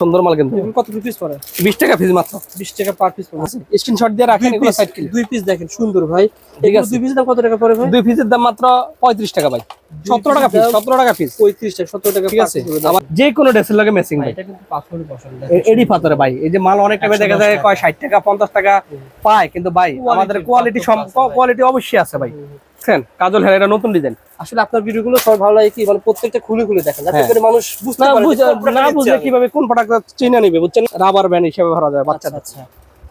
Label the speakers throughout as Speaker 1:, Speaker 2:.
Speaker 1: সুন্দর মাল কিন্তু।
Speaker 2: কত পিস পড়ে
Speaker 1: বিশ টাকা পিস মাত্র।
Speaker 2: বিশ টাকা পার। পিস পড়ে
Speaker 1: স্ক্রিনশট দিয়ে রাখেন এগুলো সাইড কিলো
Speaker 2: দুই পিস দেখেন সুন্দর ভাই।
Speaker 1: ঠিক আছে।
Speaker 2: দুই পিস দাম কত টাকা পড়ে ভাই?
Speaker 1: দুই পিসের দাম মাত্র পঁয়ত্রিশ টাকা ভাই। সতেরো টাকা পিস
Speaker 2: দাম
Speaker 1: সতেরো টাকা পিস
Speaker 2: পঁয়ত্রিশ টাকা সত্তর টাকা
Speaker 1: ঠিক আছে। আবার যে কোনো ড্রেসের লাগে ম্যাচিং ভাই
Speaker 2: এটা কিন্তু পাথরের পছন্দ
Speaker 1: এডি পাথরে ভাই। এই যে মাল অনেক টাইমে দেখা যায় কয় ষাট টাকা পঞ্চাশ টাকা পায়। কিন্তু ভাই আমাদের কোয়ালিটি
Speaker 2: পাথর
Speaker 1: কোয়ালিটি অবশ্যই আছে ভাই। বুঝছেন কাজল হের এটা নতুন ডিজাইন
Speaker 2: আসলে আপনার ভিডিওগুলো সব ভালো লাগে কি? মানে প্রত্যেকটা খুলে খুলে দেখেন। যাতে
Speaker 1: হ্যাঁ।
Speaker 2: করে মানুষ বুঝতে পারে
Speaker 1: বুঝে না বুঝলে কীভাবে কোন প্রোডাক্ট চিনে নিবে বুঝছেন? রাবার ব্যান্ড হিসেবে ভরা যায়
Speaker 2: আচ্ছা
Speaker 1: বাচ্চাদের।
Speaker 2: আচ্ছা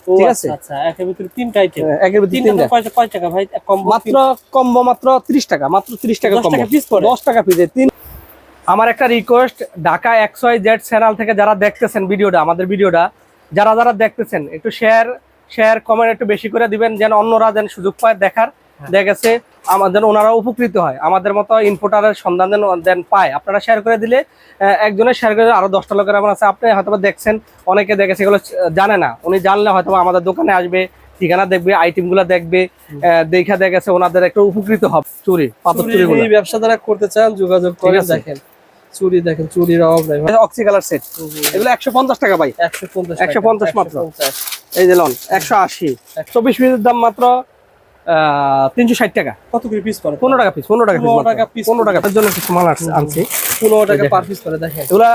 Speaker 1: ঠিক
Speaker 2: আচ্ছা
Speaker 1: আছে?
Speaker 2: আচ্ছা একের ভিতরে তিনটা আইটেম
Speaker 1: হ্যাঁ, একের ভিতরে
Speaker 2: তিনটা কয় টাকা ভাই? কম
Speaker 1: মাত্র কম্বো মাত্র 30 টাকা মাত্র 30 টাকা
Speaker 2: 10 টাকা piece পড়ে?
Speaker 1: 10 টাকা পিস তিন আমার একটা request Dhaka X Y Z channel থেকে যারা দেখতেছেন ভিডিওটা আমাদের ভিডিওটা যারা যারা দেখতেছেন একটু শেয়ার শেয়ার কমেন্ট একটু বেশি করে দিবেন যেন অন্যরা যেন সুযোগ পায় দেখার। দেখা গেছে যেন ওনারা উপকৃত হয়। আমাদের মতো ইনপুটারের সন্ধান যেন দেন পায়। আপনারা শেয়ার করে দিলে একজনের শেয়ার করে আরও দশটা লোকের আমার আছে। আপনি হয়তো দেখছেন অনেকে দেখেছে এগুলো আহ, জানে না। উনি জানলে হয়তো আমাদের দোকানে আসবে ঠিকানা দেখবে আইটেমগুলা দেখবে দেখা দেখেছে ওনাদের একটু উপকৃত হবে। চুরি পাথর চুরি
Speaker 2: ব্যবসা যারা করতে চান যোগাযোগ করে দেখেন। চুরি দেখেন চুরির অভাব নাই।
Speaker 1: অক্সি কালার সেট এগুলো একশো পঞ্চাশ টাকা ভাই।
Speaker 2: একশো পঞ্চাশ
Speaker 1: 150 মাত্র। এই যে লন একশো আশি। চব্বিশ পিসের দাম মাত্র তিনশো ষাট টাকা।
Speaker 2: কত করে পিস পড়ে
Speaker 1: পনেরো টাকা পিস পনেরো টাকা পিস
Speaker 2: 15 টাকা piece
Speaker 1: পনেরো টাকা তার জন্য কিছু মাল আনছি-
Speaker 2: পনেরো টাকা পার পিস করে দেখেন।
Speaker 1: এগুলা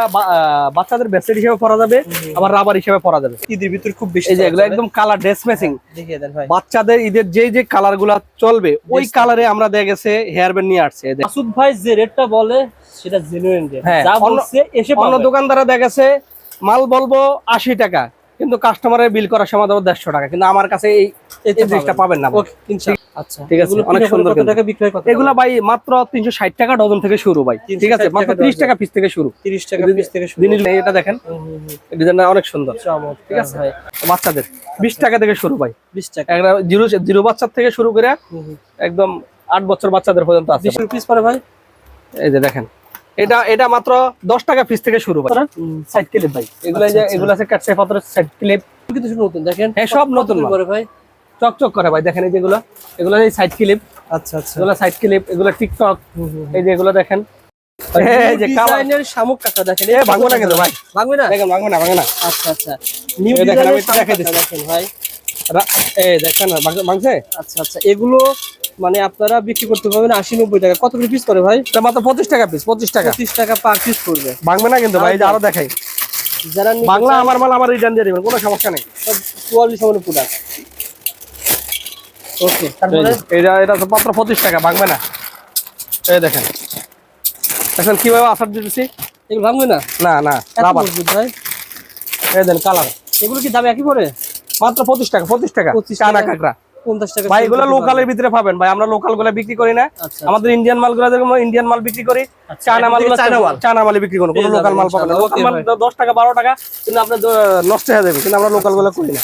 Speaker 1: বাচ্চাদের ব্যাসলেট হিসেবে পরা যাবে আবার রাবার হিসেবে পরা যাবে।
Speaker 2: ঈদের ভিতর খুব বেশি
Speaker 1: এই যে এগুলো একদম কালার ড্রেস ম্যাচিং
Speaker 2: দেখিয়ে দেন ভাই।
Speaker 1: বাচ্চাদের ঈদের যে যে কালারগুলা চলবে ওই কালারে আমরা দেখে গেছে হেয়ার ব্যান্ড নিয়ে আসছে।
Speaker 2: মাসুদ ভাই যে রেটটা বলে সেটা জেনুইন রেট
Speaker 1: হ্যাঁ,
Speaker 2: যা বলছে এসে
Speaker 1: অন্য
Speaker 2: পাবে।
Speaker 1: দোকানদারা দেখেছে মাল বলব আশি টাকা। কিন্তু কাস্টমারের বিল করার সময় দেবো দেড়শো টাকা কিন্তু আমার কাছে এই এই জিনিসটা পাবেন। না
Speaker 2: আচ্ছা।
Speaker 1: ঠিক আছে, অনেক সুন্দর
Speaker 2: টাকা বিক্রয় কত
Speaker 1: এগুলা ভাই মাত্র তিনশো ষাট টাকা ডজন থেকে শুরু ভাই। ঠিক আছে মাত্র
Speaker 2: টাকা
Speaker 1: পিস থেকে শুরু।
Speaker 2: 30 টাকা পিস থেকে শুরু।
Speaker 1: জিনিস এটা দেখেন। ডিজাইনটা অনেক সুন্দর। ঠিক আছে?
Speaker 2: ভাই।
Speaker 1: বাচ্চাদের। বিশ টাকা থেকে শুরু ভাই।
Speaker 2: 20 টাকা।
Speaker 1: একটা জিরো জিরো বাচ্চার থেকে শুরু করে। একদম আট বছর বাচ্চাদের পর্যন্ত আছে
Speaker 2: 20 পিস পরে ভাই?
Speaker 1: এই যে দেখেন। এটা এটা মাত্র দশ টাকা পিস থেকে শুরু ভাই। সাইড ক্লিপ ভাই। এগুলো এই যে
Speaker 2: আচ্ছা, আচ্ছা।
Speaker 1: আছে কাটছে পাথরের সাইড ক্লিপ
Speaker 2: কিন্তু শুধু নতুন দেখেন।
Speaker 1: হ্যাঁ, সব নতুন
Speaker 2: করে ভাই।
Speaker 1: চকচক করে ভাই দেখেন এই যেগুলো এগুলো। এই সাইড ক্লিপ
Speaker 2: আচ্ছা আচ্ছা।
Speaker 1: এগুলো সাইড ক্লিপ এগুলো টিকটক এই যে এগুলো দেখেন। এই যে কালার।
Speaker 2: শামুক কাটা দেখেন।
Speaker 1: এ ভাঙবো না কিন্তু ভাই।
Speaker 2: ভাঙবে না?
Speaker 1: দেখেন ভাঙবে না ভাঙবে না।
Speaker 2: আচ্ছা আচ্ছা। নিউ
Speaker 1: দেখেন, আমি
Speaker 2: ডিজাইনের
Speaker 1: একটু
Speaker 2: শামুক
Speaker 1: দেখাই দিচ্ছি।
Speaker 2: দেখেন ভাই।
Speaker 1: এই দেখেন ভাঙছে?
Speaker 2: আচ্ছা আচ্ছা। এগুলো মানে আপনারা বিক্রি করতে পারবেন আশি নব্বই টাকা। কত করে পিস করে ভাই?
Speaker 1: মাত্র পঁচিশ টাকা পিস পঁচিশ টাকা।
Speaker 2: পঁচিশ টাকা পার পিস করবে
Speaker 1: ভাঙবে না কিন্তু ভাই আরও দেখাই।
Speaker 2: যারা
Speaker 1: বাংলা আমার মাল আমার রিটার্ন দিয়ে দেবেন কোনো সমস্যা নেই।
Speaker 2: সব সম্পন্ন প্রোডাক্ট ওকে
Speaker 1: এটা এটা তো মাত্র পঁচিশ টাকা ভাঙবে না। এই দেখেন। দেখেন কীভাবে আসার দিতেছি?
Speaker 2: এগুলো ভাঙবে না?
Speaker 1: না না রাবার
Speaker 2: ভাই।
Speaker 1: এই দেন কালার
Speaker 2: এগুলো কি দাম একই পড়ে
Speaker 1: মাত্র পঁচিশ টাকা পঁচিশ টাকা।
Speaker 2: 25
Speaker 1: কানা
Speaker 2: টাকা।
Speaker 1: কাঁকড়া।
Speaker 2: পঞ্চাশ টাকা
Speaker 1: ভাই এগুলো লোকালের ভিতরে পাবেন। ভাই আমরা লোকালগুলা বিক্রি করি না।
Speaker 2: আচ্ছা
Speaker 1: আমাদের ইন্ডিয়ান মালগুলো যেরকম ইন্ডিয়ান মাল বিক্রি করি।
Speaker 2: আচ্ছা,
Speaker 1: চায়না
Speaker 2: এখান
Speaker 1: মাল
Speaker 2: চায়না মাল।
Speaker 1: মালে বিক্রি করি কোনো লোকাল মাল পাবেন লোকাল মাল দশ টাকা বারো টাকা কিন্তু আপনার নষ্ট হয়ে যাবে কিন্তু আমরা লোকালগুলা করি না।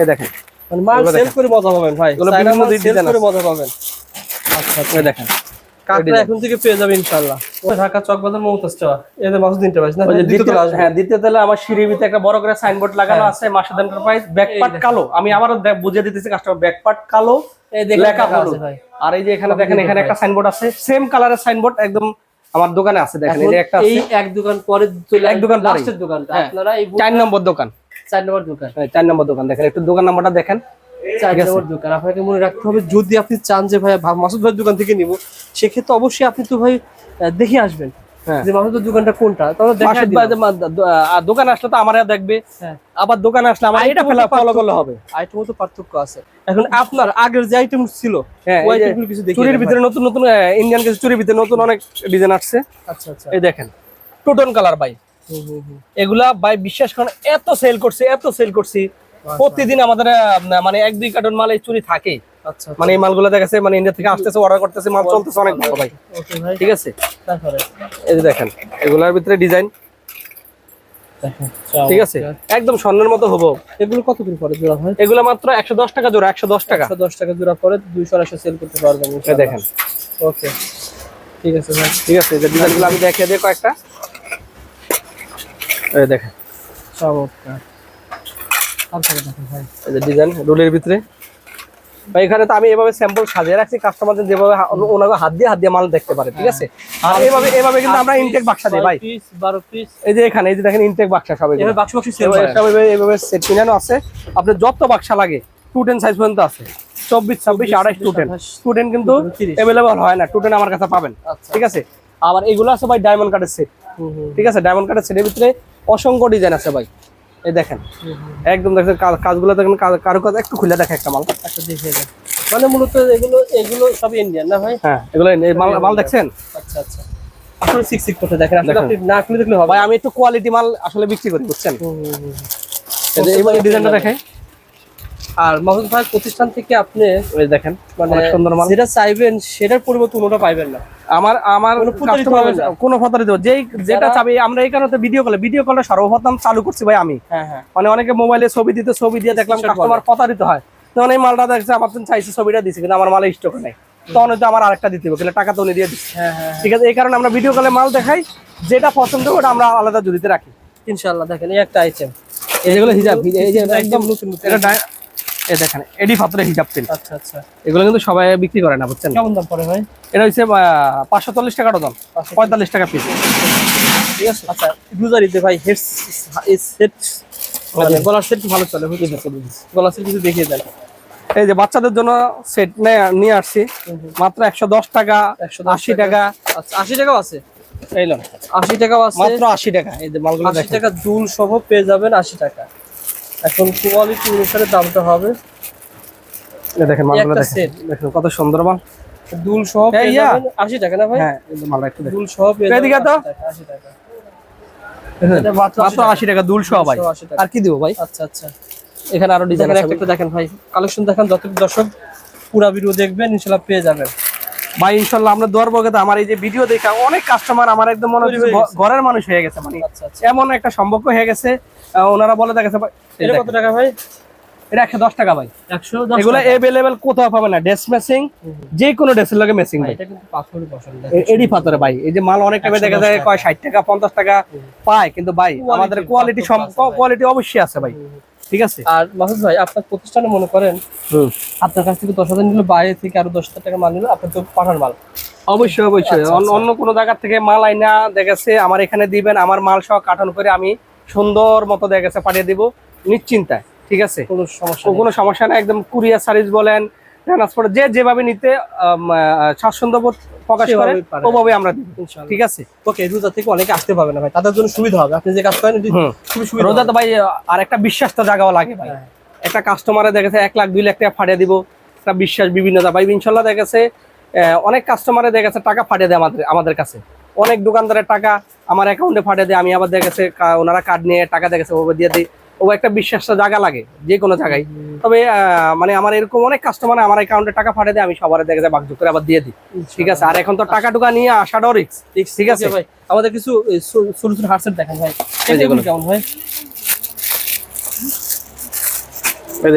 Speaker 1: এই দেখেন।
Speaker 2: মানে মাল সেল করে মজা পাবেন ভাই।
Speaker 1: এগুলো বিভিন্ন
Speaker 2: মাল। মজা পাবেন। আচ্ছা আচ্ছা।
Speaker 1: দেখেন।
Speaker 2: কাকড়া এখন থেকে পেয়ে যাবে ইনশাআল্লাহ। ঢাকা চকবাজার মমতাজ টাওয়ার এদের মাসুদ দিনটা না? দ্বিতীয়।
Speaker 1: হ্যাঁ দ্বিতীয় তলা আমার সিঁড়ির ভিতরে একটা বড় করে সাইনবোর্ড লাগানো
Speaker 2: হ্যাঁ।
Speaker 1: আছে মাসুদ এন্টারপ্রাইজ ব্যাকপার্ট কালো। আমি আবারও দে- বুঝিয়ে দিতেছি কাস্টমার ব্যাকপার্ট কালো লেখা হলুদ। আর এই যে এখানে দেখেন এখানে একটা সাইনবোর্ড আছে সেম কালারের সাইনবোর্ড একদম আমার দোকানে আছে দেখেন এই একটা
Speaker 2: এই এক দোকান পরে চলে
Speaker 1: এক দোকান
Speaker 2: লাস্টের দোকানটা।
Speaker 1: হ্যাঁ।
Speaker 2: আপনারা এই
Speaker 1: চার নম্বর দোকান।
Speaker 2: চার নম্বর দোকান।
Speaker 1: হ্যাঁ, নম্বর দোকান। দেখেন একটু দোকান নাম্বারটা দেখেন।
Speaker 2: দোকান। আপনাকে মনে রাখতে হবে যদি আপনি চান যে ভাই মাসুদ ভাইয়ের দোকান থেকে নিব সেক্ষেত্রে অবশ্যই আপনি তো ভাই দেখে আসবেন
Speaker 1: হ্যাঁ।
Speaker 2: যে মাসুদের দোকানটা কোনটা। তাহলে দেখা
Speaker 1: মাসুদ ভাই যে মা- দ- আহ, দোকানে আসলে তো আমার দেখবে।
Speaker 2: হ্যাঁ।
Speaker 1: আবার দোকানে আসলে আমার এটা ফেলা ফলো করলে হবে।
Speaker 2: আইটেমও তো পার্থক্য আছে। এখন আপনার আগের যে আইটেম ছিল
Speaker 1: হ্যাঁ
Speaker 2: ওই আইটেমগুলো কিছু দেখিয়ে
Speaker 1: চুরির ভিতরে নতুন নতুন ইন্ডিয়ান কিছু চুরির ভিতরে নতুন অনেক ডিজাইন আসছে।
Speaker 2: আচ্ছা আচ্ছা।
Speaker 1: এই দেখেন টোটন কালার ভাই। এগুলা ভাই বিশ্বাস করেন এত সেল করছি এত সেল করছি। প্রতিদিন আমাদের মানে এক দুই কার্টন মাল এই চুরি থাকে
Speaker 2: আচ্ছা
Speaker 1: মানে এই মালগুলো দেখাচ্ছে মানে ইন্ডিয়া থেকে আসতেছে অর্ডার করতেছে মাল চলতেছে অনেক ভালো ভাই। ঠিক আছে?
Speaker 2: তারপরে?
Speaker 1: এই যে দেখেন এগুলার ভিতরে ডিজাইন ঠিক আছে? একদম স্বর্ণের মতো হব।
Speaker 2: এগুলো কত করে পড়ে জোড়া ভাই?
Speaker 1: এগুলো মাত্র একশো দশ টাকা জোড়া একশো দশ টাকা।
Speaker 2: একশো দশ টাকা জোড়া পরে দুইশো আড়াইশো সেল করতে পারবেন
Speaker 1: দেখেন।
Speaker 2: ওকে। ঠিক আছে ভাই।
Speaker 1: ঠিক আছে ডিজাইনগুলো আমি দেখিয়ে দিই কয়েকটা। দেখেন।
Speaker 2: চমৎকার।
Speaker 1: এই যে ডিজাইন রোলের ভিতরে। এখানে তো আমি এভাবে স্যাম্পল সাজিয়ে রাখছি কাস্টমারদের যেভাবে ওনাকে হাত দিয়ে হাত দিয়ে মাল দেখতে পারে ঠিক আছে? আর এইভাবে এইভাবে কিন্তু আমরা ইনটেক বাক্সা দিই ভাই।
Speaker 2: পিস
Speaker 1: এই যে এখানে এই যে দেখেন ইনটেক বাক্সা সবাই
Speaker 2: এভাবে বাক্স বাক্স সেল
Speaker 1: এভাবে সেট কিনানো আছে। আপনার যত বাক্সা লাগে টু টেন সাইজ পর্যন্ত আছে। চব্বিশ ছাব্বিশ আড়াইশ টু টেন স্টুডেন্ট কিন্তু। অ্যাভেলেবল হয় না। টু টেন আমার কাছে পাবেন
Speaker 2: আচ্ছা।
Speaker 1: ঠিক আছে? আবার এগুলো আছে ভাই ডায়মন্ড কার্ডের সেট ঠিক আছে? ডায়মন্ড কার্ডের সেটের ভিতরে অসংখ্য ডিজাইন আছে ভাই। এই দেখেন। একদম দেখেন কাজগুলো দেখেন কারও কাজ একটু খুলে দেখে একটা মাল।
Speaker 2: আচ্ছা দেখিয়ে মানে মূলত এগুলো এগুলো সব ইন্ডিয়ান না ভাই?
Speaker 1: হ্যাঁ এগুলো মাল মাল দেখছেন?
Speaker 2: আচ্ছা আচ্ছা। আসলে সিক্স সিক্স করতে দেখেন আসলে আপনি না খুলে দেখলে হবে।
Speaker 1: ভাই আমি একটু কোয়ালিটি মাল আসলে বিক্রি করি বুঝছেন। এই ডিজাইনটা দেখেন।
Speaker 2: আর মাহমুদ ভাই প্রতিষ্ঠান থেকে আপনি
Speaker 1: দেখেন
Speaker 2: মানে
Speaker 1: সুন্দর মাল।
Speaker 2: যেটা চাইবেন সেটার পরিবর্তে অন্যটা পাইবেন না।
Speaker 1: আমার আমার
Speaker 2: কোনো না।
Speaker 1: যেই যেটা চাবি আমরা এই কারণে ভিডিও কলে ভিডিও কলটা সর্বপ্রথম চালু করছি ভাই আমি।
Speaker 2: হ্যাঁ হ্যাঁ।
Speaker 1: মানে অনেকে মোবাইলে ছবি দিতে ছবি দিয়ে দেখলাম কাস্টমার প্রতারিত হয়। তখন এই মালটা দেখছে আমার চাইছে ছবিটা দিছে কিন্তু আমার মালে স্টক নেই। তখন হয়তো আমার আরেকটা দিতে হবে কিন্তু টাকা তো উনি দিয়ে দিচ্ছে।
Speaker 2: হ্যাঁ
Speaker 1: ঠিক আছে এই কারণে আমরা ভিডিও কলে মাল দেখাই যেটা পছন্দ ওটা আমরা আলাদা জুড়িতে রাখি।
Speaker 2: ইনশাআল্লাহ দেখেন এই একটা আইটেম
Speaker 1: এই যেগুলো হিজাব এই যে একদম
Speaker 2: নতুন নতুন।
Speaker 1: এটা এই দেখেন এডি পাথরের হিজাব পেন
Speaker 2: আচ্ছা আচ্ছা।
Speaker 1: এগুলো কিন্তু সবাই বিক্রি করে না বুঝছেন?
Speaker 2: কেমন দাম পড়ে ভাই?
Speaker 1: এটা হচ্ছে পাঁচশো চল্লিশ টাকা ডজন পঁয়তাল্লিশ টাকা পিস
Speaker 2: ঠিক আছে। আচ্ছা ভাই সেট মানে গলার সেট ভালো চলে গলার সেট কিছু দেখিয়ে দেন।
Speaker 1: এই যে বাচ্চাদের জন্য সেট নিয়ে আসছি মাত্র একশো দশ টাকা
Speaker 2: একশো
Speaker 1: আশি টাকা।
Speaker 2: আচ্ছা আশি টাকাও আছে?
Speaker 1: এই
Speaker 2: আশি টাকাও আছে?
Speaker 1: মাত্র আশি টাকা এই যে মালগুলো
Speaker 2: আশি টাকা দুল সহ পেয়ে যাবেন আশি টাকা। এখন কোয়ালিটি অনুসারে দামটা হবে।
Speaker 1: দেখেন মালগুলো দেখেন। দেখেন কত সুন্দর মাল।
Speaker 2: দুল সহ পেয়ে যাবেন আশি টাকা না ভাই?
Speaker 1: হ্যাঁ মালটা একটু দেখেন।
Speaker 2: দুল সহ পেয়ে
Speaker 1: এদিকে
Speaker 2: যাবেন
Speaker 1: তো।
Speaker 2: আশি টাকা এটা মাত্র
Speaker 1: মাত্র আশি টাকা দুল সহ ভাই।
Speaker 2: 280 টাকা।
Speaker 1: আর কি দিব ভাই?
Speaker 2: আচ্ছা আচ্ছা।
Speaker 1: এখানে আরও ডিজাইন
Speaker 2: দেখেন একটা একটা দেখেন ভাই। কালেকশন দেখেন যত দর্শক পুরা ভিডিও দেখবেন ইনশাআল্লাহ পেয়ে যাবেন।
Speaker 1: ভাই ইনশাল্লাহ আমরা দোয়ার বগে আমার এই যে ভিডিও দেখে অনেক কাস্টমার আমার একদম মনে হচ্ছে ঘরের মানুষ হয়ে গেছে মানে
Speaker 2: আচ্ছা আচ্ছা।
Speaker 1: এমন একটা সম্পর্ক হয়ে গেছে ওনারা বলে
Speaker 2: এটা কত টাকা ভাই?
Speaker 1: এটা একশো দশ টাকা ভাই।
Speaker 2: একশো
Speaker 1: এগুলো এভেলেবেল কোথাও পাবে না ড্রেস মেসিং যে কোনো ড্রেসের লগে ভাই এডি পাথরে ভাই এই যে মাল অনেক টাইমে
Speaker 2: 110
Speaker 1: দেখা যায় কয় ষাট টাকা পঞ্চাশ টাকা পায় কিন্তু ভাই আমাদের কোয়ালিটি। কোয়ালিটি অবশ্যই আছে ভাই। ঠিক আছে?
Speaker 2: আর মাহুদ ভাই আপনার প্রতিষ্ঠানে মনে করেন আপনার কাছ থেকে দশ হাজার নিলো বাইরে থেকে আরও দশ হাজার টাকা মাল নিলো আপনার তো পাঠান মাল।
Speaker 1: অবশ্যই অবশ্যই।
Speaker 2: আচ্ছা,
Speaker 1: অন্য-
Speaker 2: আচ্ছা।
Speaker 1: অন্য কোনো জায়গার থেকে মাল আইনা দেখেছে আমার এখানে দিবেন আমার মাল সহ কাটন করে আমি সুন্দর মতো দেখেছে পাঠিয়ে দিব নিশ্চিন্তায় ঠিক আছে?
Speaker 2: কোনো সমস্যা
Speaker 1: কোনো সমস্যা না একদম কুরিয়ার সার্ভিস বলেন ট্রান্সপোর্ট যে যেভাবে নিতে স্বাচ্ছন্দ্য প্রকাশ করে ওভাবে আমরা দিব ঠিক আছে?
Speaker 2: ওকে রোজা থেকে অনেকে আসতে পারবে না ভাই তাদের জন্য সুবিধা হবে। আপনি যে কাজ করেন খুবই সুবিধা
Speaker 1: রোজা তো ভাই আর একটা বিশ্বাস তো জায়গাও লাগে ভাই।
Speaker 2: হ্যাঁ।
Speaker 1: একটা কাস্টমারে দেখেছে এক লাখ দুই লাখ টাকা ফাটিয়ে দিব একটা বিশ্বাস বিভিন্নতা। ভাই ইনশাল্লাহ দেখেছে অনেক কাস্টমারে দেখেছে টাকা ফাটিয়ে দেয় আমাদের আমাদের কাছে। অনেক দোকানদারের টাকা আমার অ্যাকাউন্টে ফাটিয়ে দেয় আমি আবার দেখেছে ওনারা কার্ড নিয়ে টাকা দেখেছে ওভাবে দিয়ে দিই। ও একটা বিশ্বাসটা জায়গা লাগে যে কোনো জায়গায়। তবে মানে আমার এরকম অনেক কাস্টমার আমার অ্যাকাউন্টে টাকা ফাটিয়ে দেয় আমি সবার দেখেছে বাগযোগ করে আবার দিয়ে দিই। ঠিক আছে? আর এখন তো টাকা টুকা নিয়ে আসাটাও রিক্স ঠিক আছে?
Speaker 2: ভাই আমাদের কিছু ছোট ছোট হার্টসেট দেখেন ভাই। কেমন ভাই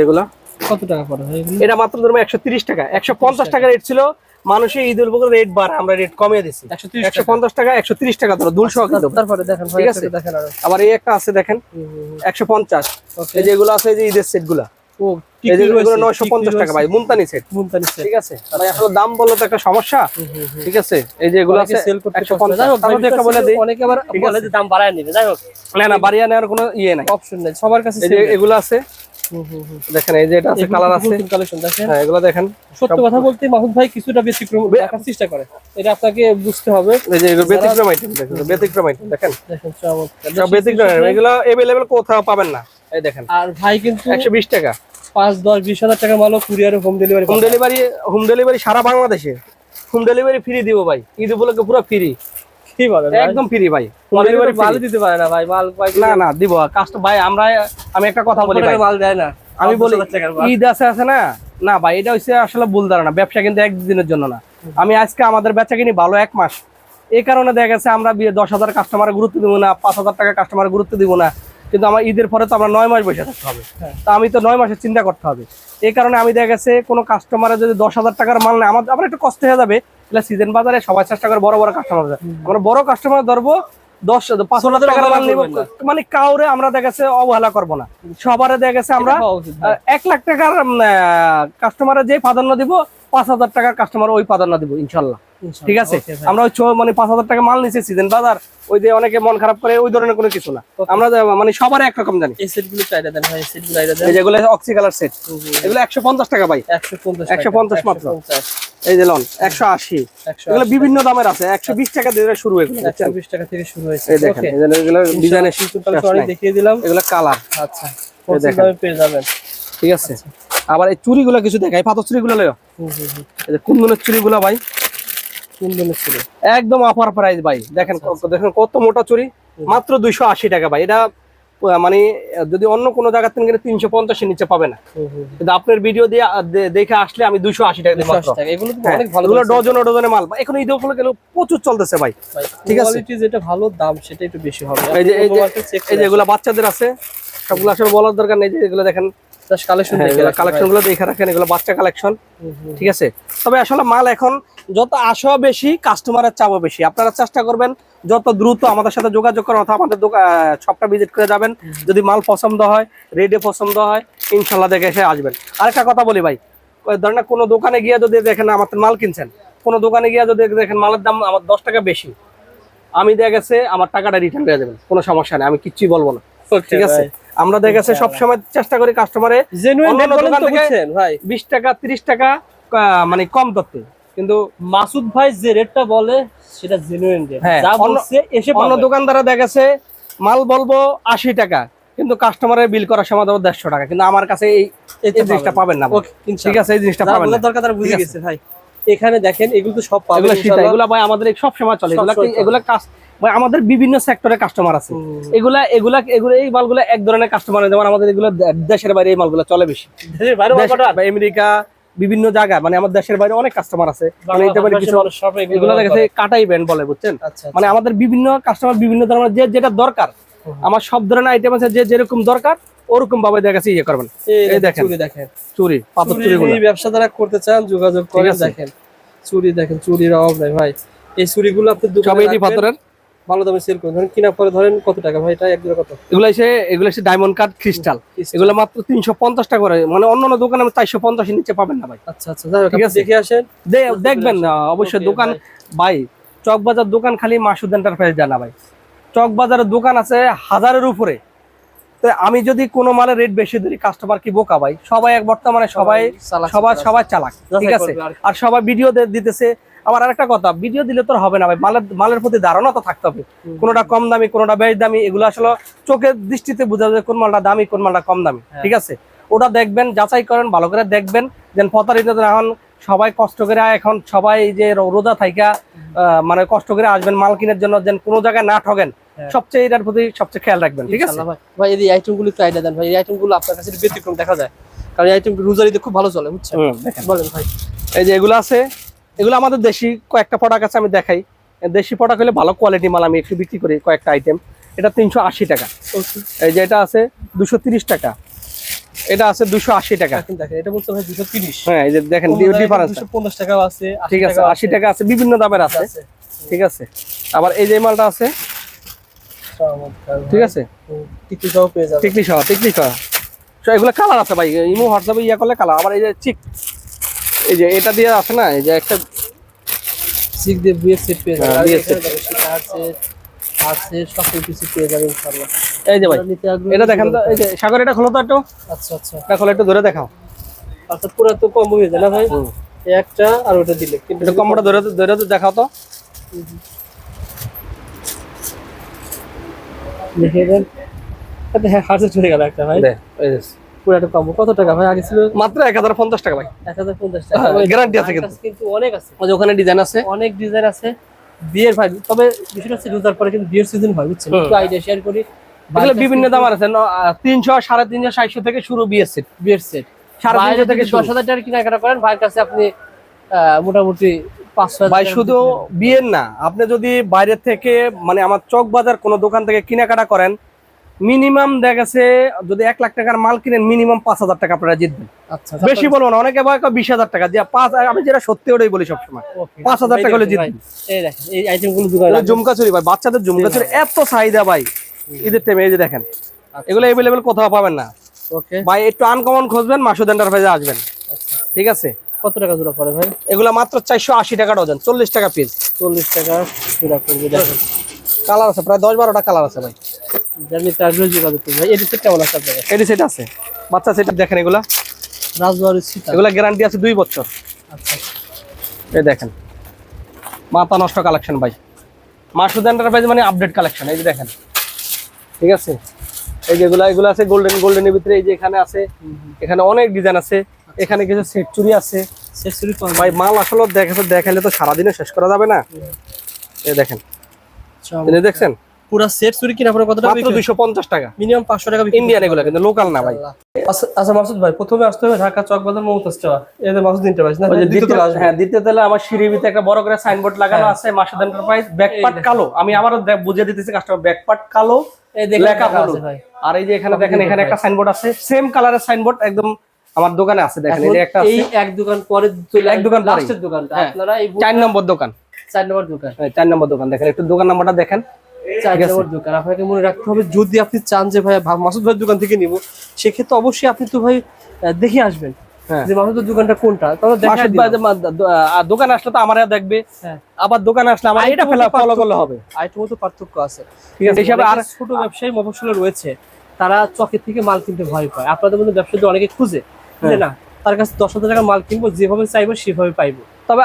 Speaker 1: এগুলো।
Speaker 2: কত টাকা পড়ে ভাই
Speaker 1: এটা মাত্র ধরুন একশো তিরিশ টাকা। একশো পঞ্চাশ টাকা রেট ছিল মানুষের ঈদ উল ফিতর রেট বাড়ে আমরা রেট কমিয়ে দিচ্ছি।
Speaker 2: একশো
Speaker 1: পঞ্চাশ টাকা একশো তিরিশ টাকা ধরো কিন্তু।
Speaker 2: তারপরে দেখেন
Speaker 1: ঠিক আছে।
Speaker 2: দেখেন
Speaker 1: আবার এই একটা আছে দেখেন। একশো পঞ্চাশ। এই যেগুলো আছে এই যে ঈদের সেট। গুলা ঠিক আছে? আসলে দাম বললে তো একটা সমস্যা। ঠিক আছে? এই যে এগুলো আছে
Speaker 2: অনেকে আবার দাম বাড়ায় নেবে। যাই হোক।
Speaker 1: না বাড়িয়ে নেওয়ার কোনো ইয়ে নাই।
Speaker 2: অপশন নেই। সবার কাছে
Speaker 1: এগুলো আছে দেখেন এই যে এটা আছে কালার আছে।
Speaker 2: কালেকশন দেখেন।
Speaker 1: হ্যাঁ এগুলো দেখেন।
Speaker 2: সত্য কথা বলতে মাহুদ ভাই কিছুটা ব্যতিক্রম রাখার চেষ্টা করে। এটা আপনাকে বুঝতে হবে।
Speaker 1: এই যে এগুলো ব্যতিক্রম আইটেম দেখেন ব্যতিক্রম আইটেম দেখেন।
Speaker 2: দেখেন
Speaker 1: সব ব্যতিক্রম এগুলো এভেলেবেল কোথাও পাবেন না। এই দেখেন।
Speaker 2: আর ভাই কিন্তু
Speaker 1: একশো বিশ টাকা।
Speaker 2: পাঁচ দশ বিশ হাজার টাকা মালও কুরিয়ারে home delivery
Speaker 1: home delivery home delivery সারা বাংলাদেশে। হোম ডেলিভারি ফ্রি দিব ভাই। ঈদ উপলক্ষে পুরো ফ্রি
Speaker 2: কি বলেন
Speaker 1: একদম ফ্রি ভাই।
Speaker 2: মাল দিতে পারে না ভাই মাল
Speaker 1: না না দিব। কাস্ট ভাই আমরা আমি একটা কথা বলি ভাই।
Speaker 2: মাল দেয় না।
Speaker 1: আমি বলি। ঈদ আছে আছে না? না ভাই এটা হচ্ছে আসলে ভুল ধারণা। ব্যবসা কিন্তু একদিনের জন্য না। আমি আজকে আমাদের বেচা কিনি ভালো এক মাস। এই কারণে দেখা গেছে আমরা দশ হাজার কাস্টমারের গুরুত্ব দিব না পাঁচ হাজার টাকা কাস্টমারের গুরুত্ব দিব না। কিন্তু আমার ঈদের পরে তো আমরা নয় মাস বসে থাকতে হবে।
Speaker 2: হ্যাঁ।
Speaker 1: তা আমি তো নয় মাসের চিন্তা করতে হবে। এই কারণে আমি দেখা গেছে কোনো কাস্টমারের যদি দশ হাজার টাকার মাল নেয় আমার আমার একটু কষ্ট হয়ে যাবে। সিজন বাজারে সবাই চেষ্টা করে বড় বড় কাস্টমার আমরা বড় কাস্টমার ধরবো দশ পাঁচ হাজার টাকার মাল নিব। মানে কাউরে আমরা অবহেলা করব না। সবারে দেখা গেছে আমরা। আহ, এক লাখ টাকার কাস্টমারের যে প্রাধান্য দিব পাঁচ হাজার টাকার কাস্টমার ওই প্রাধান্য দিব ইনশাল্লাহ। ঠিক আছে? আমরা ওই মানে পাঁচ হাজার টাকা মাল নিচে সিজন বাজার ওই যে অনেকে মন খারাপ করে ওই ধরনের কোনো কিছু না। আমরা মানে সবার একরকম জানি।
Speaker 2: এই সেটগুলো দেন এই সেট
Speaker 1: যেগুলো অক্সি কালার সেট এগুলো একশো পঞ্চাশ টাকা ভাই।
Speaker 2: 150
Speaker 1: 150 মাত্র। এই যে লন একশো আশি। এগুলো বিভিন্ন দামের আছে একশো বিশ টাকা দিয়ে শুরু এগুলো?
Speaker 2: 120 টাকা থেকে শুরু হয়েছে।
Speaker 1: এই দেখেন. এগুলো
Speaker 2: দেখিয়ে দিলাম।
Speaker 1: এগুলো কালার।
Speaker 2: আচ্ছা
Speaker 1: দেখেন।
Speaker 2: পেয়ে যাবেন।
Speaker 1: ঠিক আছে? আবার এই চুড়িগুলো কিছু দেখাই পাথর চুড়িগুলো লয় এই যে কুন্দনের চুড়িগুলো ভাই।
Speaker 2: কোন দিনের
Speaker 1: একদম অফার প্রাইস ভাই। দেখেন দেখেন কত মোটা চুরি মাত্র দুইশো আশি টাকা ভাই। এটা মানে যদি অন্য কোনো জায়গা থেকে কিনে তিনশো পঞ্চাশের নিচে পাবে না। কিন্তু আপনার ভিডিও দিয়ে দেখে আসলে আমি দুইশো আশি টাকা দিই মাত্র
Speaker 2: 280 এগুলো
Speaker 1: হ্যাঁ, ডজনে ডজনে মাল। এখন ঈদ উপলক্ষে গেলে প্রচুর চলতেছে ভাই। ঠিক আছে।
Speaker 2: যেটা ভালো দাম সেটা একটু বেশি হবে।
Speaker 1: এই যে এই এই যে এগুলো বাচ্চাদের আছে সবগুলো আসলে বলার দরকার নেই যে এগুলো দেখেন
Speaker 2: কালেকশন দেখে রাখেন
Speaker 1: এগুলো বাচ্চা কালেকশন
Speaker 2: হুম।
Speaker 1: ঠিক আছে? তবে আসলে মাল এখন যত আসা বেশি কাস্টমারের চাপও বেশি। আপনারা চেষ্টা করবেন যত দ্রুত আমাদের সাথে যোগাযোগ করেন অথবা আমাদের শপটা ভিজিট করে যাবেন। যদি মাল পছন্দ হয় রেডে পছন্দ হয় ইনশাল্লাহ দেখে এসে আসবেন। আরেকটা কথা বলি ভাই ধরেন কোনো দোকানে গিয়ে যদি দেখেন আমাদের মাল কিনছেন কোনো দোকানে গিয়ে যদি দেখেন মালের দাম আমার দশ টাকা বেশি আমি দেখা গেছে আমার টাকাটা রিটার্ন করে দেবেন কোনো সমস্যা নেই আমি কিচ্ছুই বলব না। ঠিক আছে। আমরা দেখা গেছে সবসময় চেষ্টা করি কাস্টমারে বিশ টাকা তিরিশ টাকা মানে কম ধরতে। কিন্তু
Speaker 2: মাসুদ ভাই যে রেটটা বলে সেটা জেনুইন রেট
Speaker 1: হ্যাঁ,
Speaker 2: যা বলছে এসে
Speaker 1: অন্য
Speaker 2: পাবে।
Speaker 1: দোকানদারা দেখেছে মাল বলব আশি টাকা কিন্তু কাস্টমারের বিল করার সময় দেবো দেড়শো টাকা। কিন্তু আমার কাছে এই জিনিসটা পাবেন না। ঠিক আছে এই জিনিসটা পাবেন না।
Speaker 2: দরকার তারা বুঝে গেছে ভাই। এখানে দেখেন এগুলো তো সব পাবেন
Speaker 1: এগুলো ভাই আমাদের সব সময় চলে এগুলা। এগুলা কাজ ভাই আমাদের বিভিন্ন সেক্টরে কাস্টমার আছে। এগুলা এগুলা এগুলো এই মালগুলো এক ধরনের কাস্টমার যেমন আমাদের এগুলো দেশের বাইরে এই মালগুলো চলে বেশি। আমেরিকা বিভিন্ন জায়গায় মানে আমাদের দেশের বাইরে অনেক কাস্টমার আছে। মানে
Speaker 2: এগুলো
Speaker 1: এগুলো কাটাই ব্যান্ড বলে বুঝছেন?
Speaker 2: আচ্ছা
Speaker 1: মানে আমাদের বিভিন্ন কাস্টমার বিভিন্ন ধরনের যে যেটা দরকার আমার সব ধরনের আইটেম আছে যে যেরকম দরকার ওরকম ভাবে দেখা গেছে ইয়ে করবেন।
Speaker 2: এই
Speaker 1: দেখেন।
Speaker 2: চুরি দেখেন।
Speaker 1: চুরি পাথর
Speaker 2: চুরি ব্যবসা যারা করতে চান যোগাযোগ করে দেখেন। চুরি দেখেন চুরির অভাব নাই ভাই। এই চুরিগুলো আপনি
Speaker 1: সব এটি পাথরের?
Speaker 2: ভালো দামে সেল করুন ধরেন কিনা পরে ধরেন কত টাকা? ভাই এটা এক জোড়া কত?
Speaker 1: এগুলো এসে এগুলো এসে ডায়মন্ড কাট ক্রিস্টাল এগুলো মাত্র তিনশো পঞ্চাশ টাকা করে। মানে অন্য অন্য দোকানে চারশো পঞ্চাশের নিচে পাবেন না ভাই।
Speaker 2: আচ্ছা আচ্ছা যাই হোক,
Speaker 1: ঠিক আছে।
Speaker 2: দেখে আসেন।
Speaker 1: দেখবেন অবশ্যই দোকান
Speaker 2: ভাই।
Speaker 1: ভাই চকবাজার দোকান খালি মাসুদ এন্টারপ্রাইজ জানা ভাই। চকবাজারের দোকান আছে হাজারের উপরে। তো আমি যদি কোনো মালের রেট বেশি ধরি কাস্টমার কি বোকা ভাই? সবাই এক বর্তমানে সবাই সবাই
Speaker 2: চালাক।
Speaker 1: সবাই চালাক ঠিক আছে।
Speaker 2: আর
Speaker 1: সবাই ভিডিও দিতেছে। আবার আরেকটা কথা ভিডিও দিলে তো হবে না ভাই মালের মালের প্রতি ধারণা তো থাকতে হবে। কোনোটা কম দামি কোনোটা বেশ দামি এগুলো আসলে চোখের দৃষ্টিতে বোঝা যায় কোন মালটা দামি কোন মালটা কম দামি
Speaker 2: হ্যাঁ।
Speaker 1: ঠিক আছে? ওটা দেখবেন যাচাই করেন ভালো করে দেখবেন যেন প্রতারিত না হন সবাই কষ্ট করে এখন সবাই যে রোজা থাইকা আহ, মানে কষ্ট করে আসবেন মাল কেনার জন্য যেন কোনো জায়গায় না ঠগেন
Speaker 2: হ্যাঁ।
Speaker 1: সবচেয়ে এটার প্রতি সবচেয়ে খেয়াল রাখবেন ঠিক আছে?
Speaker 2: ভাই। এই আইটেমগুলো একটু আইডিয়া দেন ভাই এই আইটেমগুলো আপনার কাছে ব্যতিক্রম দেখা যায়। কারণ এই আইটেম রোজারিতে খুব ভালো চলে বুঝছেন? বলেন ভাই।
Speaker 1: এই যে এগুলো আছে এগুলো আমাদের দেশি কয়েকটা প্রোডাক্ট আছে আমি দেখাই। দেশি প্রোডাক্ট হলে ভালো কোয়ালিটি মাল আমি একটু বিক্রি করি কয়েকটা আইটেম এটা তিনশো আশি টাকা। এই যে এটা আছে দুশো তিরিশ টাকা। এটা আছে দুশো আশি টাকা।
Speaker 2: এটা বলতে দুশো তিরিশ।
Speaker 1: হ্যাঁ এই যে দেখেন ডিফারেন্স
Speaker 2: পঞ্চাশ টাকাও আছে
Speaker 1: ঠিক আছে আশি টাকা আছে বিভিন্ন দামের আছে। ঠিক আছে। আবার এই যে মালটা আছে। ঠিক আছে।
Speaker 2: টিকি সহ
Speaker 1: টিকলি সহ টিকলি সহ এগুলো কালার আছে ভাই ইমো হোয়াটসঅ্যাপে ইয়া করলে কালার আবার এই যে চিক এই যে এটা দিয়ে আছে না এই যে একটা
Speaker 2: সিক দিয়ে বিয়ের সেট পেয়ে যাবে।
Speaker 1: হ্যাঁ,
Speaker 2: এখানে দেখেন সেটা আছে আছে সকল কিছু পেয়ে যাবে ইনশাআল্লাহ।
Speaker 1: এই যে ভাই এটা দেখেন তো এই যে সাগর এটা খোলো তো একটু।
Speaker 2: আচ্ছা আচ্ছা।
Speaker 1: এটা খোলো একটু ধরে দেখাও।
Speaker 2: আচ্ছা পুরো তো কম হয়ে যায় না ভাই? একটা আর ওটা দিলে। কিন্তু
Speaker 1: এটা কম্বোটা ধরে ধরে তো দেখাও তো।
Speaker 2: দেখে দেন। আচ্ছা হ্যাঁ হার্সে চলে গেল একটা ভাই।
Speaker 1: দে, এই
Speaker 2: কম্বো কত টাকা ভাই? আগে ছিল
Speaker 1: মাত্র এক হাজার পঞ্চাশ টাকা ভাই।
Speaker 2: এক হাজার পঞ্চাশ টাকা।
Speaker 1: guarantee আছে কিন্তু।
Speaker 2: অনেক আছে।
Speaker 1: ওখানে ডিজাইন আছে।
Speaker 2: অনেক ডিজাইন আছে। বিয়ের ভাই তবে বিষয়টা হচ্ছে রোজার পরে কিন্তু বিয়ের সিজন হয় বুঝছেন? একটু আইডিয়া শেয়ার করি।
Speaker 1: এগুলো বিভিন্ন দাম আছে তিনশো সাড়ে তিনশো সাতশো থেকে শুরু বিয়ের সেট
Speaker 2: বিয়ের সেট
Speaker 1: সাড়ে তিনশো থেকে
Speaker 2: দশ হাজার টাকার কেনাকাটা করেন ভাইয়ের কাছে আপনি মোটামুটি
Speaker 1: ভাই শুধু বিয়ের না আপনি যদি বাইরের থেকে মানে আমার চক বাজার কোনো দোকান থেকে কেনাকাটা করেন মিনিমাম দেখা গেছে যদি এক লাখ টাকার মাল কিনেন মিনিমাম পাঁচ হাজার টাকা আপনারা জিতবেন।
Speaker 2: আচ্ছা
Speaker 1: বেশি বলব না অনেকে বয় বিশ হাজার টাকা দিয়ে পাঁচ আমি যেটা সত্যি ওটাই বলি সবসময়। পাঁচ হাজার টাকা হলে জিতবেন। ঝুমকা চুরি ভাই বাচ্চাদের ঝুমকা চুরি এত চাহিদা ভাই ঈদের টাইমে এই যে দেখেন এগুলো এভেলেবেল কোথাও পাবেন না। ভাই একটু আনকমন খুঁজবেন মাসুদ এন্টারপ্রাইজে আসবেন। ঠিক আছে?
Speaker 2: কত টাকা জোড়া পড়ে ভাই?
Speaker 1: এগুলো মাত্র চারশো আশি টাকা ডজন চল্লিশ টাকা পিস
Speaker 2: চল্লিশ টাকা জোড়া পড়বে দেখেন।
Speaker 1: কালার আছে প্রায় দশ বারোটা কালার আছে ভাই।
Speaker 2: জানি তার যোগাযোগ করবে ভাই এটি সেট কেমন আছে আপনার
Speaker 1: এডি সেট আছে। বাচ্চা সেট দেখেন এগুলা।
Speaker 2: রাজবাড়ি সীতা
Speaker 1: এগুলা গ্যারান্টি আছে দুই বছর।
Speaker 2: আচ্ছা
Speaker 1: এই দেখেন। মাথা নষ্ট কালেকশন ভাই। মাসুদ এন্টারপ্রাইজ মানে আপডেট কালেকশন এই যে দেখেন। ঠিক আছে? এই এগুলা আছে গোল্ডেন গোল্ডেনের ভিতরে এই যে এখানে আছে। এখানে অনেক ডিজাইন আছে। এখানে কিছু সেট চুরি আছে।
Speaker 2: সেক্সুরি কম
Speaker 1: ভাই মাল আসলে দেখাইলে তো সারাদিনে শেষ করা যাবে না। এই দেখেন। দেখছেন?
Speaker 2: পুরো সেট চুরি কিনা পরে কত টাকা
Speaker 1: মাত্র দুইশো পঞ্চাশ টাকা।
Speaker 2: মিনিমাম পাঁচশো টাকা বিক্রি
Speaker 1: ইন্ডিয়ান এগুলো কিন্তু লোকাল না ভাই।
Speaker 2: আচ্ছা আচ্ছা মাসুদ ভাই প্রথমে আসতে হবে ঢাকা চক বাজার মমতাজ চাওয়া এদের মাসুদ ইন্টারপ্রাইজ না?
Speaker 1: ওই যে
Speaker 2: দ্বিতীয়
Speaker 1: দ্বিতীয় হ্যাঁ দ্বিতীয় তলে আমার সিঁড়ির ভিতরে একটা বড় করে সাইনবোর্ড লাগানো আছে মাসুদ এন্টারপ্রাইজ ব্যাকপার্ট কালো। আমি আবারও দে- বুঝিয়ে দিতেছি কাস্টমার ব্যাকপার্ট কালো
Speaker 2: এই
Speaker 1: লেখা
Speaker 2: ভাই।
Speaker 1: আর এই যে এখানে দেখেন এখানে একটা সাইনবোর্ড আছে সেম কালারের সাইনবোর্ড একদম আমার দোকানে আছে দেখেন এই যে একটা
Speaker 2: এই এক দোকান পরে
Speaker 1: এক দোকান
Speaker 2: লাস্টের দোকানটা।
Speaker 1: হ্যাঁ।
Speaker 2: আপনারা এই
Speaker 1: চার নম্বর দোকান।
Speaker 2: চার নম্বর দোকান।
Speaker 1: হ্যাঁ, চার নম্বর দোকান। দেখেন একটু দোকান নাম্বারটা দেখেন।
Speaker 2: দোকান। আপনাকে মনে রাখতে হবে যদি আপনি চান যে ভাই মাসুদ ভাইয়ের দোকান থেকে নিব সেক্ষেত্রে অবশ্যই আপনি তো ভাই দেখে আসবেন
Speaker 1: হ্যাঁ।
Speaker 2: যে মাসুদের দোকানটা কোনটা। তাহলে দেখা
Speaker 1: মাসুদ ভাই যে মা- দো- আহ, দোকানে আসলে তো আমারও দেখবে।
Speaker 2: হ্যাঁ।
Speaker 1: আবার দোকানে আসলে আমার এটা ফলো করলে হবে।
Speaker 2: আইটেমও তো পার্থক্য আছে।
Speaker 1: ঠিক আছে হিসাবে আর
Speaker 2: ছোট ব্যবসায়ী মফসলে রয়েছে। তারা চকের থেকে মাল কিনতে ভয় পায়। আপনাদের মধ্যে ব্যবসায়ী অনেকে খুঁজে
Speaker 1: হ্যাঁ।
Speaker 2: না তার কাছে দশ হাজার টাকা মাল কিনবো যেভাবে চাইব সেভাবে পাইবো।
Speaker 1: তবে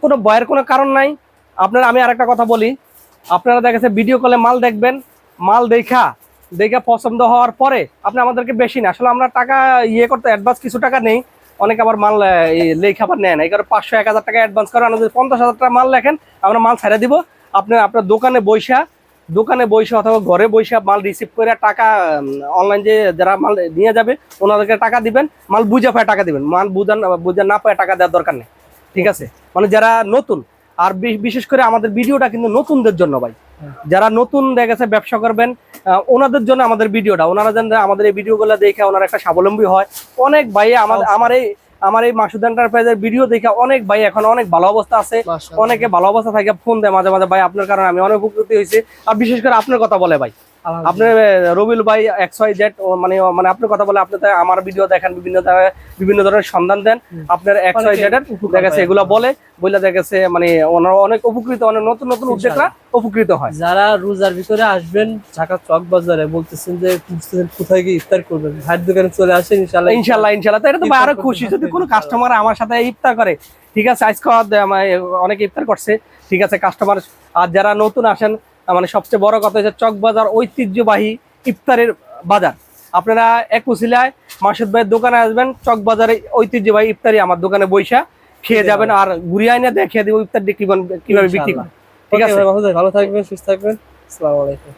Speaker 1: কোনো ভয়ের কোনো কারণ নাই। আপনার আমি আরেকটা কথা বলি। আপনারা দেখেছে ভিডিও কলে মাল দেখবেন, মাল দেখা, দেখে পছন্দ হওয়ার পরে আপনি আমাদেরকে বেশি না আসলে আমরা টাকা ইয়ে করতে অ্যাডভান্স কিছু টাকা নেই। অনেকে আবার মাল লেখা আবার নেয় না। এই কারণে পাঁচশো, এক হাজার টাকা অ্যাডভান্স করেন যদি পঞ্চাশ হাজার টাকা মাল লেখেন, আমরা মাল ছেড়ে দিব। আপনার আপনার দোকানে বৈশা দোকানে বৈশা অথবা ঘরে বৈশা মাল রিসিভ করে টাকা অনলাইন যে যারা মাল নিয়ে যাবে, ওনাদেরকে টাকা দিবেন। মাল বুঝে পায় টাকা দিবেন। মাল বুঝান, বুঝে না পায় টাকা দেওয়ার দরকার নেই। ঠিক আছে? মানে যারা নতুন আর বিশেষ করে আমাদের ভিডিওটা কিন্তু নতুনদের জন্য ভাই। যারা নতুন দেখেছে গেছে ব্যবসা করবেন ওনাদের জন্য আমাদের ভিডিওটা। ওনারা যেন আমাদের এই ভিডিওগুলো দেখে ওনারা একটা স্বাবলম্বী হয়। অনেক ভাই আমাদের আমার এই আমার এই মাসুদ এন্টারপ্রাইজের ভিডিও দেখে অনেক ভাই এখন অনেক ভালো অবস্থা আছে। অনেকে ভালো অবস্থা থাকে ফোন দেয় মাঝে মাঝে। ভাই আপনার কারণে আমি অনেক উপকৃত হয়েছি। আর বিশেষ করে আপনার কথা বলে ভাই। আপনার রবিউল ভাই এক্স ওয়াই জেড মানে মানে আপনার কথা বলে আপনি আমার ভিডিও দেখেন বিভিন্ন বিভিন্ন ধরনের সন্ধান দেন। আপনার এক্স ওয়াই জেড এর
Speaker 2: উপকার
Speaker 1: দেখা গেছে
Speaker 2: পায়।
Speaker 1: এগুলো বলে বলে দেখা গেছে মানে ওনারা অনেক উপকৃত অনেক নতুন নতুন উদ্যোগরা উপকৃত হয়।
Speaker 2: যারা রোজার ভিতরে আসবেন ঢাকা চক বাজারে বলতেছেন যে কোথায় গিয়ে ইফতার করবেন। ভাইয়ের দোকানে চলে আসেন ইনশাআল্লাহ।
Speaker 1: ইনশাল্লাহ ইনশাল্লাহ তো ভাই
Speaker 2: আরও
Speaker 1: খুশি যদি কোনো কাস্টমার আমার সাথে ইফতার করে ঠিক আছে আজকে অনেকে ইফতার করছে ঠিক আছে কাস্টমার আর যারা নতুন আসেন মানে সবচেয়ে বড় কথা হচ্ছে চকবাজার ঐতিহ্যবাহী ইফতারের বাজার। আপনারা একুশিলায় মাসুদ ভাইয়ের দোকানে আসবেন চকবাজারে ঐতিহ্যবাহী ইফতারি আমার দোকানে বৈশা খেয়ে যাবেন আর ঘুরিয়ে আইনে দেখিয়ে দিব ইফতার কীভাবে কীভাবে বিক্রি করেন। ঠিক আছে?
Speaker 2: ভালো থাকবেন সুস্থ থাকবেন। আসসালামু আলাইকুম।